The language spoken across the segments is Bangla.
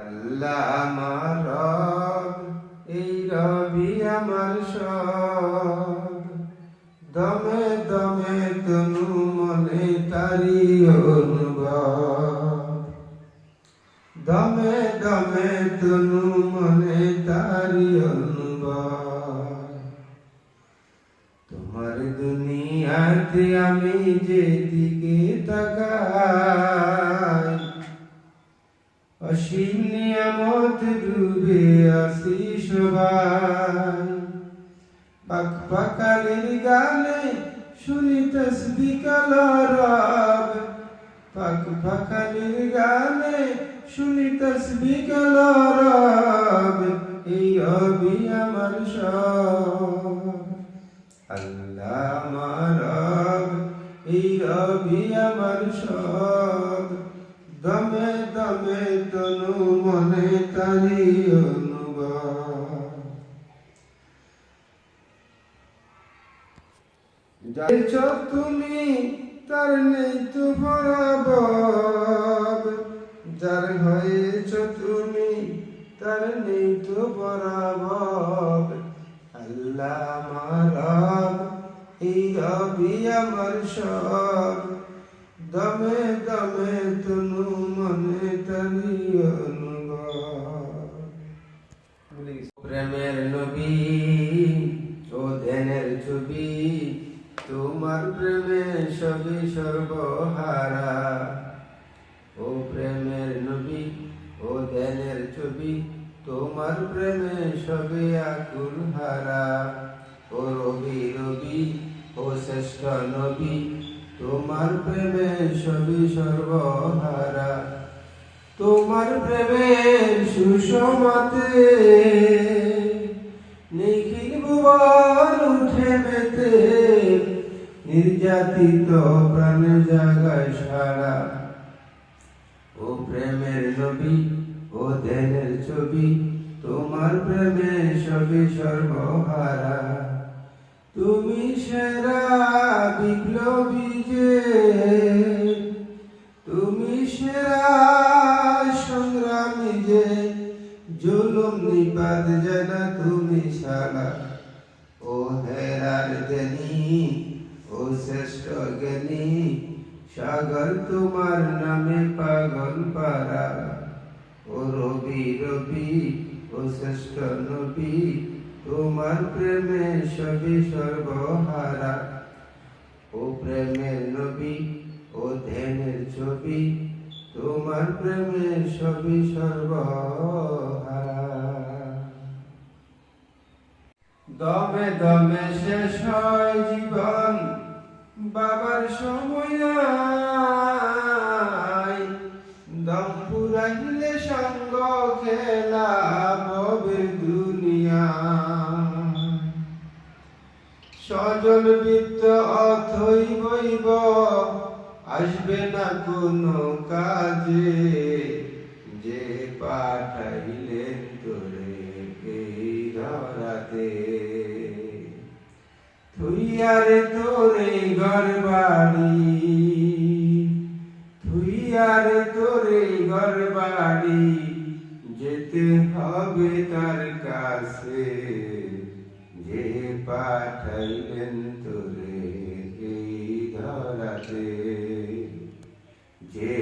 আল্লাহ আমার রব, এই রবি আমার সব। দমে দমে তনু মনে তারি অনুভব। দমে দমে তনু মনে তারি অনুভব। তোমার দুনিয়াতে আমি যেদিকে অসীম নিয়ামত ডুবে আসি সবাই। পাক পাকালের গানে শুনি তসবি কালরব পাক পাকালের গানে শুনি তসবি কালরব এই রবি আমার সব। আল্লাহ আমার এই রবি আমার সব। দমে দমে তনু মনে তারি যাইছ তুমি তার নেই তো বরাবর। যার হয়েছ তুমি তার নেই তো বরাবর। আল্লাহ আমার রব, এই রবি আমার দমে দমে নবী ও ধ্যানের ছবি, তোমার প্রেমে সবই সর্বহারা। ও প্রেমের নবী ও ধ্যানের ছবি, তোমার প্রেমে সবে আকুল হারা। ও রবি রবি, ও শ্রেষ্ঠ নবী, তোমার প্রেমে সবই সর্বহারা। তোমার প্রেমের সুষমাতে ভুবন উঠে নির্যাতিত প্রাণ জাগায় সারা। ও প্রেমের নবী ও ধ্যানের ছবি, তোমার প্রেমে সবে সর্বহারা। তুমি সেরা বিপ্লবী যে, তুমি সেরা সংগ্রামী যে, জুলুম নিপাত জানা তুমি ছাড়া ও হেরার জ্ঞানী ও শ্রেষ্ঠ জ্ঞানী সাগর তোমার নামে পাগল পারা ও রবি রবি, ও শ্রেষ্ঠ নবী, তোমার প্রেমে সবই সর্বহারা। ও প্রেমের নবী, ও ধ্যানের ছবি, তোমার প্রেমে সবই সর্বহারা। দমে দমে শেষ হয় জীবন বাবার সময় দম পুরাইলে সঙ্গ খেলা দুনিয়া। সজল বৃত্ত অথই বইব, আসবে না কোনো কাজে। যে পাঠাইলেন তোরে এই ধরাতে। তুই আর তোরে ঘর বাড়ি তুই আর তোরে ঘর বাড়ি যেতে হবে তার কাছে। যে পাঠাইলেন তোরে এই ধরাতে, যে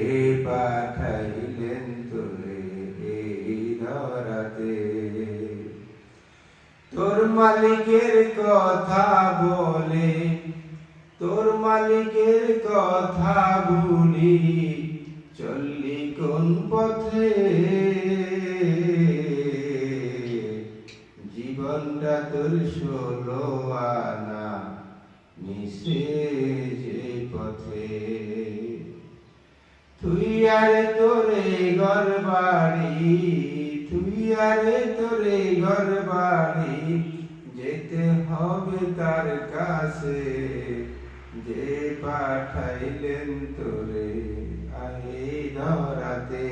পাঠাইলেন তোরে মালিকের কথা বলে, তোর মালিকের কথা ভুলি, চললি কোন পথে? জীবনটা তোর ষোলো আনা, মিশে যে পথে। তুই আরে তোরে ঘর বাড়ি, তুই আরে তোরে ঘর বাড়ি হবে তার কাছে। যে পাঠাইলেন তোরে আই ধরাতে